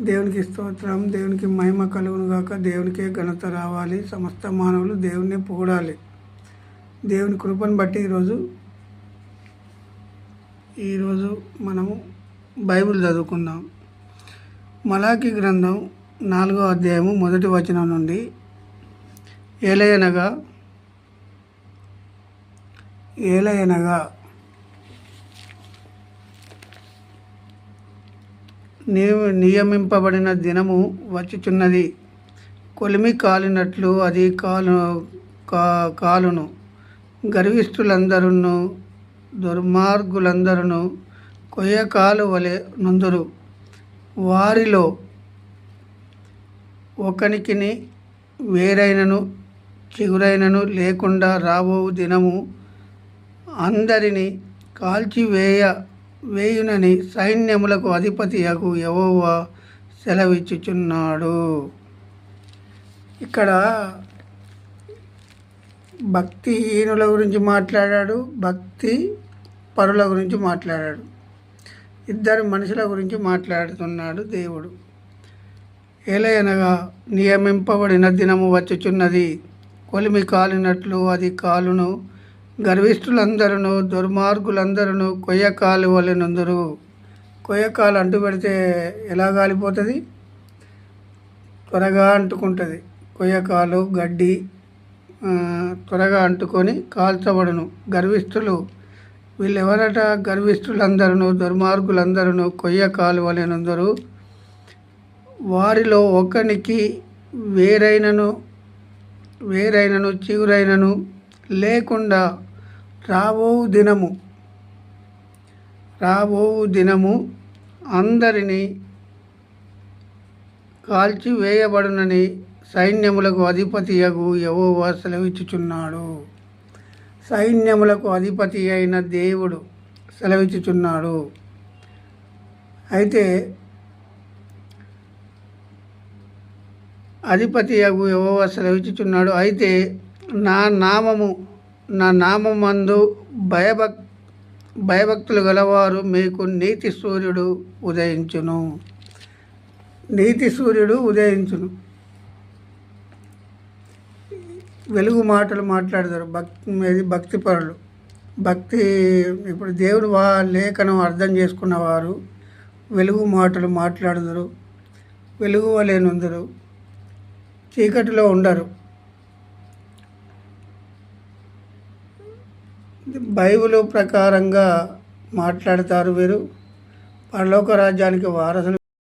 దేవునికి స్తోత్రం దేవునికి మహిమ కలుగును గాక దేవునికే ఘనత రావాలి సమస్త మానవులు దేవుణ్ణి పొగడాలి. దేవుని కృపను బట్టి ఈరోజు ఈరోజు మనము బైబిల్ చదువుకుందాం. మలాకి గ్రంథం నాలుగో అధ్యాయము మొదటి వచనం నుండి ఏలయనగా ఏలయనగా నియ- నియమింపబడిన దినము వచ్చుచున్నది. కొలిమి కాలినట్లు అది కాలు కా కాలును. గర్విష్ఠులందరూ దుర్మార్గులందరూ కొయ్యకాలు వలె నుందురు. వారిలో ఒకనికిని వేరైనను చిగురైనను లేకుండా రాబో దినము అందరిని కాల్చివేయ వేయునని సైన్యములకు అధిపతి యగు యెహోవా సెలవిచ్చుచున్నాడు. ఇక్కడ భక్తిహీనుల గురించి మాట్లాడాడు భక్తి పరుల గురించి మాట్లాడాడు ఇద్దరు మనుషుల గురించి మాట్లాడుతున్నాడు దేవుడు. ఏలయనగా నియమింపబడిన దినము వచ్చుచున్నది కొలిమి కాలినట్లు అది కాలును గర్విష్ఠులందరూ దుర్మార్గులందరూ కొయ్యకాలు వలెనందరు. కొయ్యకాలు అంటు పెడితే ఎలా కాలిపోతుంది త్వరగా అంటుకుంటుంది. కొయ్యకాలు గడ్డి త్వరగా అంటుకొని కాల్చబడును. గర్విష్ఠులు వీళ్ళు ఎవరట గర్విష్ఠులందరూ దుర్మార్గులందరూ కొయ్యకాలు కాలువలేనందరూ వారిలో ఒకనికి వేరైనను వేరైనను చిగురైనను లేకుండా రాబో దినము. రాబో దినము అందరినీ కాల్చివేయబడునని సైన్యములకు అధిపతియగు యెహోవా సెలవిచ్చుచున్నాడు. సైన్యములకు అధిపతి అయిన దేవుడు సెలవిచ్చుచున్నాడు. అయితే అధిపతి యగు యెహోవా సెలవిచ్చుచున్నాడు. అయితే నా నామము నా నామందు భయభక్ భయభక్తులు గలవారు మీకు నీతి సూర్యుడు ఉదయించును. నీతి సూర్యుడు ఉదయించును. వెలుగు మాటలు మాట్లాడతారు. భక్తి ఇది భక్తి పరులు. భక్తి ఇప్పుడు దేవుడు వా లేఖనం అర్థం చేసుకున్నవారు వెలుగు మాటలు మాట్లాడదురు. వెలుగు వలేనుందరు చీకటిలో ఉండరు. బైబిల్ ప్రకారంగా మాట్లాడతారు వీరు. పరలోక రాజ్యానికి వారసులు